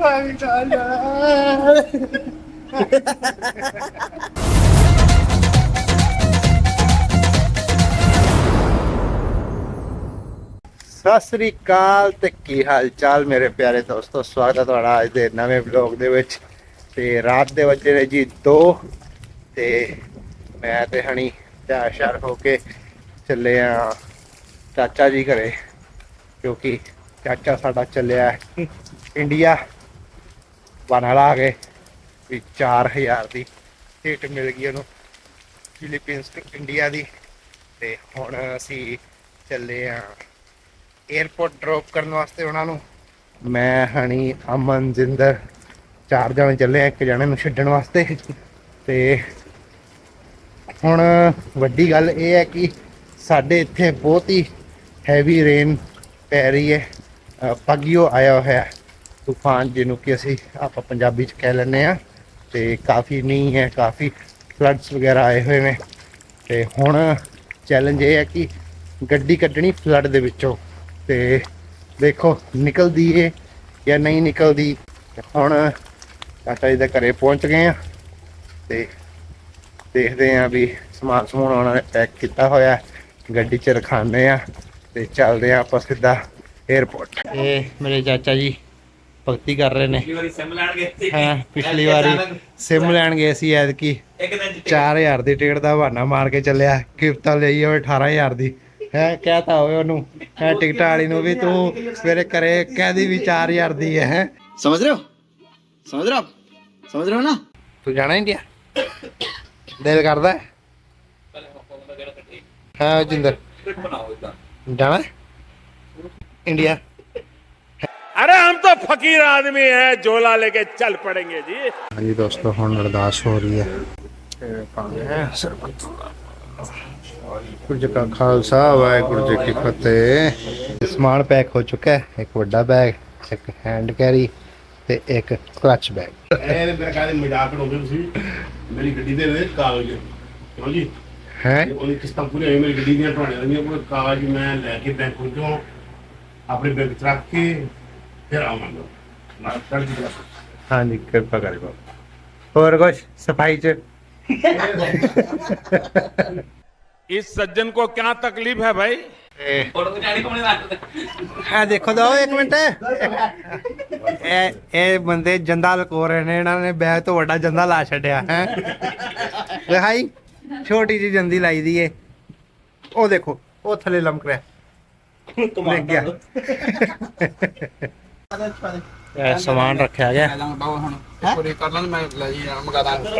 ਸਤਿ ਸ੍ਰੀ ਅਕਾਲ ਤੇ ਕੀ ਹਾਲ ਚਾਲ ਮੇਰੇ ਪਿਆਰੇ ਦੋਸਤੋ? ਸਵਾਗਤ ਹੈ ਤੁਹਾਡਾ ਅੱਜ ਦੇ ਨਵੇਂ ਵਲੌਗ ਦੇ ਵਿੱਚ। ਤੇ ਰਾਤ ਦੇ ਵੱਜੇ ਨੇ ਜੀ 2 ਤੇ ਮੈਂ ਤੇ ਹਣੀ ਤਿਆਰ ਸ਼ਾਰ ਹੋ ਕੇ ਚੱਲੇ ਆ ਚਾਚਾ ਜੀ ਘਰੇ, ਕਿਉਂਕਿ ਚਾਚਾ ਸਾਡਾ ਚੱਲਿਆ ਇੰਡੀਆ। ਬਣਾ ਲਾ ਕੇ ਵੀ 4000 ਦੀ ਟਿਕਟ ਮਿਲ ਗਈ ਉਹਨੂੰ ਫਿਲੀਪੀਨਸ ਤੋਂ ਇੰਡੀਆ ਦੀ। ਤੇ ਹੁਣ ਅਸੀਂ ਚੱਲੇ ਆ 에어ਪੋਰਟ ਡ੍ਰੌਪ ਕਰਨ ਵਾਸਤੇ ਉਹਨਾਂ ਨੂੰ। ਮੈਂ ਹਣੀ ਅਮਨ ਜਿੰਦਰ ਚਾਰ ਜਣੇ ਚੱਲੇ ਆ ਇੱਕ ਜਣੇ ਨੂੰ ਛੱਡਣ ਵਾਸਤੇ। ਤੇ ਹੁਣ ਵੱਡੀ ਗੱਲ ਇਹ ਹੈ ਕਿ ਸਾਡੇ ਇੱਥੇ ਬਹੁਤ ਹੀ ਹੈਵੀ ਰੇਨ ਪੈ ਰਹੀ ਹੈ। ਅ, ਪਗਿਓ ਆਇਆ ਹੋਇਆ। ਹੈ ਤੂਫਾਨ ਜਿਹਨੂੰ ਕਿ ਅਸੀਂ ਆਪਾਂ ਪੰਜਾਬੀ ਚ ਕਹਿ ਲੈਂਦੇ ਆ ਤੇ ਕਾਫੀ ਨਹੀਂ ਹੈ, ਕਾਫੀ ਫਲੱਡਸ ਵਗੈਰਾ ਆਏ ਹੋਏ ਨੇ ਤੇ ਹੁਣ ਚੈਲੰਜ ਇਹ ਹੈ ਕਿ ਗੱਡੀ ਕੱਢਣੀ ਫਲੱਡ ਦੇ ਵਿੱਚੋਂ ਤੇ ਦੇਖੋ ਨਿਕਲਦੀ ਏ ਜਾਂ ਨਹੀਂ ਨਿਕਲਦੀ। ਹੁਣ ਚਾਚਾ ਜੀ ਦੇ ਘਰੇ ਪਹੁੰਚ ਗਏ ਆ ਤੇ ਦੇਖਦੇ ਆ ਵੀ ਸਮਾਨ ਸਮੂਨ ਉਹਨਾਂ ਨੇ ਪੈਕ ਕੀਤਾ ਹੋਇਆ ਗੱਡੀ 'ਚ ਰਖਾਉਂਦੇ ਆ ਤੇ ਚੱਲਦੇ ਆ ਆਪਾਂ ਸਿੱਧਾ 에어ਪੋਰਟ ਇਹ ਮੇਰੇ ਚਾਚਾ ਜੀ ਭਗਤੀ ਕਰ ਰਹੇ ਨੇ। ਪਿਛਲੀ ਵਾਰੀ ਸਿਮ ਲੈਣ ਗਏ ਸੀ। ਹਾਂ ਪਿਛਲੀ ਇੱਕ ਦਿਨ ਚ 4000 ਦੀ ਟਿਕਟ ਦਾ ਬਹਾਨਾ ਮਾਰ ਕੇ ਚੱਲਿਆ। ਕਿਰਤਾ ਲਈ ਹੋਵੇ 18000 ਦੀ। ਹੈ ਕਹਤਾ ਹੋਵੇ ਉਹਨੂੰ। ਹੈ ਟਿਕਟਾਂ ਵਾਲੀ ਨੂੰ ਵੀ ਤੂੰ ਸਵੇਰੇ ਕਰੇ ਕਹਦੀ ਵੀ 4000 ਦੀ ਹੈ ਸਮਝ ਰਹੇ ਹੋ? ਸਮਝ ਰਹੇ ਹੋ ਸਮਝ ਰਹੇ ਹੋ ਨਾ? ਤੂੰ ਜਾਣਾ ਇੰਡੀਆ ਦਿਲ ਕਰਦਾ? ਹੈ ਹਾਂ ਜਿੰਦਰ ਜਾਣਾ? ਇੰਡੀਆ फकीर आदमी हैं झोला लेके चल पड़ेंगे जी ਹਾਂਜੀ ਦੋਸਤੋ ਹੁਣ ਅਰਦਾਸ ਹੋ ਰਹੀ ਹੈ ਤੇ ਪਾਉਂਦੇ ਹੈ ਸਰਬਤ ਗੁਰੂ ਜੀ ਕਾ ਖਾਲਸਾ ਵਾਹਿਗੁਰੂ ਜੀ ਕੀ ਫਤਿਹ ਸਮਾਨ ਪੈਕ ਹੋ ਚੁੱਕਾ ਹੈ ਇੱਕ ਵੱਡਾ ਬੈਗ ਇੱਕ ਹੈਂਡ ਕੈਰੀ ਤੇ ਇੱਕ ਕਲਚ ਬੈਗ ਇਹ ਮੇਰਾ ਕਹਿੰਦੇ ਮਜ਼ਾਕ ਉਡਾਉਂਦੇ ਤੁਸੀਂ ਮੇਰੀ ਗੱਡੀ ਦੇ ਵਿੱਚ ਕਾਗਜ਼ ਕਿਉਂ ਜੀ ਹੈ ਤੇ ਉਹਦੀ ਕਿਸ਼ਤਾਂ ਪੂਰੀਆਂ ਹੋਈਆਂ ਮੇਰੀ ਗੱਡੀ ਦੀਆਂ ਢਾਣੀਆਂ ਦੀਆਂ ਕੋਈ ਕਾਗਜ਼ ਮੈਂ ਲੈ ਕੇ ਬੈਂਕ ਵਿੱਚੋਂ ਆਪਣੇ ਬੈਂਕ 'ਚ ਰੱਖ ਕੇ ਫਿਰ ਆਵਾਂਗਾ ਮੈਂ ਚੜ੍ਹਦੀ ਕਲਾ ਹਾਂਜੀ ਕਿਰਪਾ ਕਰੇ ਬਾਬਾ ਹੋਰ ਕੁਝ ਸਫਾਈ ਚ इस सज्जन को क्या तकलीफ है भाई ਇਹ ਫੋਟੋ ਖਿਚਾਣੀ ਕੋਣੇ ਰੱਖਦੇ ਇਹ ਦੇਖੋ ਦੋ ਇੱਕ ਮਿੰਟ ਇਹ ਇਹ ਬੰਦੇ ਜੰਦਾ ਲਕੋ ਰਹੇ ਨੇ ਇਹਨਾਂ ਨੇ ਬੈਗ ਤੋਂ ਵੱਡਾ ਜੰਦਾ ਲਾ ਛੱਡਿਆ ਹੈ ਦਿਖਾਈ ਛੋਟੀ ਜਿਹੀ ਜੰਦੀ ਲਾਈ ਦੀ ਏ ਉਹ ਦੇਖੋ ਉਹ ਥੱਲੇ ਲਮਕ ਰਿਹਾ ਦੇਖ ਗਿਆ ਇਹ ਸਮਾਨ ਰੱਖਿਆ ਗਿਆ।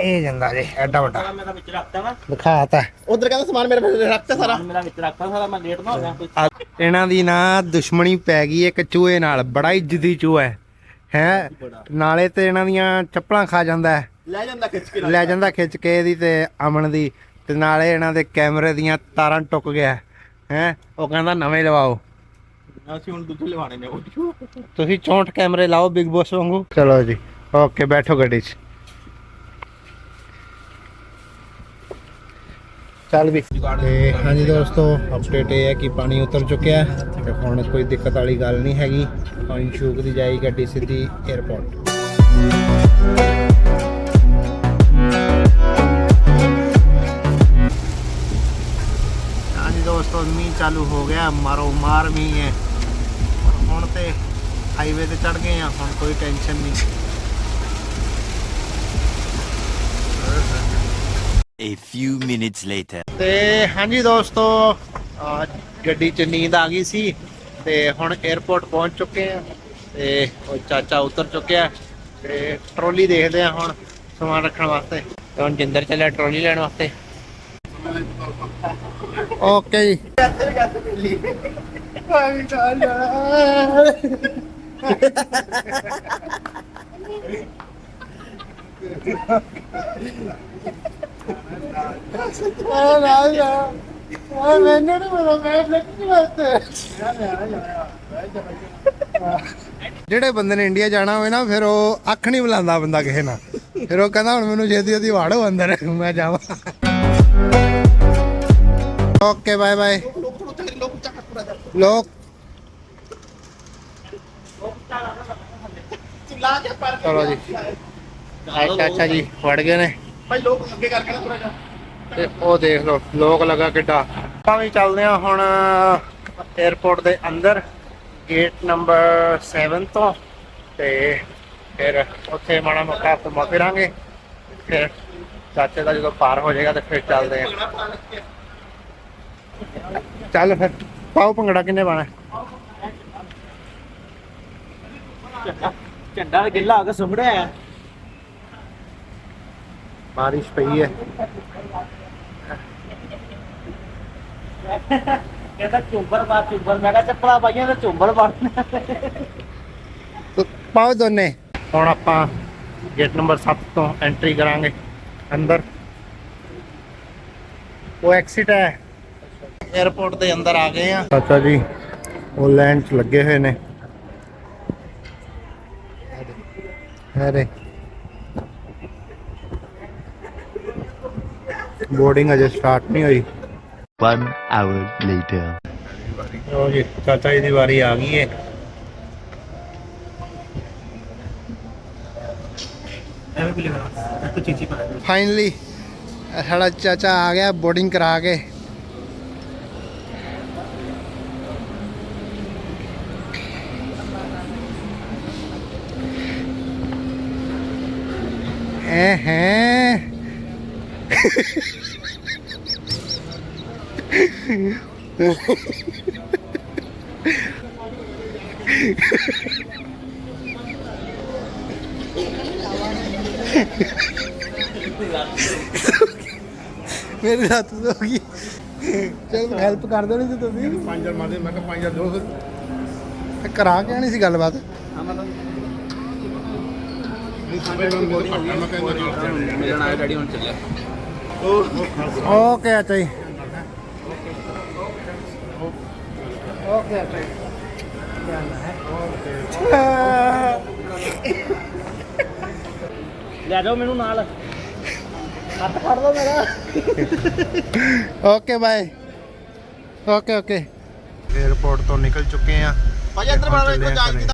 ਇਹ ਜਾਂਦਾ ਜੀ ਐਡਾ ਵੱਡਾ। ਦਿਖਾਤਾ ਉਧਰ ਕਹਿੰਦਾ ਸਮਾਨ ਮੇਰੇ ਵਿੱਚ ਰੱਖਤਾ ਸਾਰਾ ਇਹਨਾਂ ਦੀ ਨਾ ਦੁਸ਼ਮਣੀ ਪੈ ਗਈ ਇੱਕ ਚੂਹੇ ਨਾਲ ਬੜਾ ਹੀ ਜਿੱਦੀ ਚੂਹਾ ਹੈ ਹੈ? ਨਾਲੇ ਤੇ ਇਹਨਾਂ ਦੀਆਂ ਚੱਪਲਾਂ ਖਾ ਜਾਂਦਾ ਹੈ ਲੈ ਜਾਂਦਾ ਖਿੱਚ ਕੇ ਲੈ ਜਾਂਦਾ ਖਿੱਚ ਕੇ ਇਹਦੀ ਤੇ ਅਮਨ ਦੀ। ਤੇ ਨਾਲੇ ਇਹਨਾਂ ਦੇ ਕੈਮਰੇ ਦੀਆਂ ਤਾਰਾਂ ਟੁੱਕ ਗਿਆ। ਹੈ? ਉਹ ਕਹਿੰਦਾ ਨਵੇਂ ਲਵਾਓ। ਅਸੀਂ ਹੁਣ ਦੂਜੇ ਲਵਾਣੇ ਨੇ ਉਹ। ਤੁਸੀਂ 64 ਕੈਮਰੇ ਲਾਓ ਬਿਗ ਬੋਸ ਵਾਂਗੂ। ਚਲੋ ਜੀ ਓਕੇ ਬੈਠੋ ਗੱਡੀ 'ਚ। ਚੱਲ ਵੀ। ਤੇ ਹਾਂਜੀ ਦੋਸਤੋ ਅਪਡੇਟ ਇਹ ਹੈ ਕਿ ਪਾਣੀ ਉਤਰ ਚੁੱਕਿਆ ਹੈ ਤੇ ਹੁਣ ਕੋਈ ਦਿੱਕਤ ਵਾਲੀ ਗੱਲ ਨਹੀਂ ਹੈਗੀ। ਪਾਣੀ ਛੂਕਦੀ ਜਾਈ ਗੱਡੀ ਸਿੱਧੀ 에어ਪੋਰਟ ਹਾਂਜੀ ਦੋਸਤੋ ਮੀਂਹ ਚਾਲੂ ਹੋ ਗਿਆ ਮਾਰੋ ਮਾਰ ਮੀਂਹ ਹੈ। ਹੁਣ ਤੇ ਹਾਈਵੇ ਤੇ ਚੜ ਗਏ ਆ ਹੁਣ ਕੋਈ ਟੈਨਸ਼ਨ ਨਹੀਂ। A few minutes later. ਤੇ ਹਾਂਜੀ ਦੋਸਤੋ ਆ ਗੱਡੀ 'ਚ ਨੀਂਦ ਆ ਗਈ ਸੀ ਤੇ ਹੁਣ 에어ਪੋਰਟ ਪਹੁੰਚ ਚੁੱਕੇ ਆ ਤੇ ਉਹ ਚਾਚਾ ਉਤਰ ਚੁੱਕਿਆ ਤੇ ਟਰੋਲੀ ਦੇਖਦੇ ਆ ਹੁਣ ਸਮਾਨ ਰੱਖਣ ਵਾਸਤੇ। ਤੇ ਹੁਣ ਜਿੰਦਰ ਚੱਲਿਆ ਟਰੋਲੀ ਲੈਣ ਵਾਸਤੇ। ਓਕੇ ਜੀ। ਮੈਨੂੰ ਨਹੀਂ ਪਤਾ ਮੈਂ ਫਲੈਕਟ ਵਾਸਤੇ ਜਿਹੜੇ ਬੰਦੇ ਨੇ ਇੰਡੀਆ ਜਾਣਾ ਹੋਵੇ ਨਾ, ਫਿਰ ਉਹ ਅੱਖ ਨਹੀਂ ਬੁਲਾਉਂਦਾ ਬੰਦਾ ਕਿਸੇ ਨਾਲ। ਫਿਰ ਉਹ ਕਹਿੰਦਾ, ਹੁਣ ਮੈਨੂੰ ਛੇਤੀ ਛੇਤੀ ਵਾੜੋ ਅੰਦਰ, ਮੈਂ ਜਾਵਾਂ। ਓਕੇ ਬਾਏ ਬਾਏ ਲੋਕ ਚਲੋ ਜੀ। ਆ ਚਾਚਾ ਜੀ ਵੜ ਗਏ ਨੇ। ਭਾਈ ਲੋਕ ਅੱਗੇ ਕਰਕੇ ਨਾ ਥੋੜਾ ਜਿਹਾ। ਤੇ ਉਹ ਦੇਖ ਲਓ ਲੋਕ ਲਗਾ ਕਿੱਡਾ। ਆਪਾਂ ਵੀ ਚੱਲਦੇ ਆ ਹੁਣ 에어ਪੋਰਟ ਦੇ ਅੰਦਰ ਗੇਟ ਨੰਬਰ 7 ਤੋਂ। ਤੇ ਫਿਰ ਉੱਥੇ ਮਾੜਾ ਮੋਟਾ ਘੁੰਮਾ ਫਿਰਾਂਗੇ ਫਿਰ ਚਾਚੇ ਦਾ ਜਦੋਂ ਪਾਰ ਹੋ ਜਾਏਗਾ ਤੇ ਫਿਰ ਚੱਲਦੇ ਆ ਚੱਲ ਫਿਰ ਪਾਓ ਭੰਗੜਾ ਕਿੰਨੇ ਪਾਣਾ ਝੰਡਾ ਗਿੱਲਾ ਹੋ ਕੇ ਸੁੰਗੜਿਆ ਬਾਰਿਸ਼ ਪਈ ਹੈ। ਕਹਿੰਦਾ ਚੁੰਬਰ ਬਾਤ ਚੁੰਬਰ ਮੈਂ ਕਿਹਾ ਚੱਪਲਾ ਪਾਈਆਂ ਤੇ ਚੁੰਬਰ ਤੋ ਪਾਓ ਦੋਨੇ। ਹੁਣ ਆਪਾਂ ਗੇਟ ਨੰਬਰ 7 ਤੋਂ ਐਂਟਰੀ ਕਰਾਂਗੇ ਅੰਦਰ। ਉਹ ਐਕਸਿਟ ਹੈ। 에어ਪੋਰਟ ਦੇ ਅੰਦਰ ਆ ਗਏ ਆ। ਚਾਚਾ ਜੀ ਉਹ ਲਾਈਨ 'ਚ ਲੱਗੇ ਹੋਏ ਨੇ। ਅਰੇ ਬੋਰਡਿੰਗ ਅਜੇ ਸਟਾਰਟ ਨਹੀਂ ਹੋਈ One hour later. ਲੋ ਜੀ ਚਾਚਾ ਜੀ ਦੀ ਵਾਰੀ ਆ ਗਈ ਹੈ ਐਵੇਂ ਵੀ ਲਿਖਣਾ ਤੂੰ ਚੀਚੀ ਪਾ ਫਾਈਨਲੀ ਸਾਡਾ ਚਾਚਾ ਆ ਗਿਆ ਬੋਰਡਿੰਗ ਕਰਾ ਕੇ ਐ ਹੈ ਮੇਰੀ ਰਾਤ ਹੋ ਗਈ। ਚਲ ਹੈਲਪ ਕਰ ਦੇਣੀ ਸੀ ਤੁਸੀਂ। ਪੰਜ ਹਜ਼ਾਰ ਮਾਰਦੇ ਮੈਂ ਕਿਹਾ ਪੰਜ ਹਜ਼ਾਰ ਦਿਓ ਫਿਰ ਤੇ ਕਰਾ ਕੇ ਆਣੀ ਸੀ ਗੱਲਬਾਤ? ਮਿਲਣ ਆਇਆ ਡੈਡੀ ਹੁਣ ਚੱਲਿਆ ਓਕੇ ਅੱਛਾ ਜੀ ਓਕੇ ਅੱਛਾ ਲੈ ਜਾਓ ਮੈਨੂੰ ਨਾਲ। ਹੱਥ ਫੜ ਲਓ ਮੇਰਾ। Okay bye okay okay airport ਤੋਂ ਨਿਕਲ ਚੁੱਕੇ ਆ। ਭਾਈ ਅੰਦਰ ਬਣਾ ਲਓ ਇੱਕ ਘਰੇ।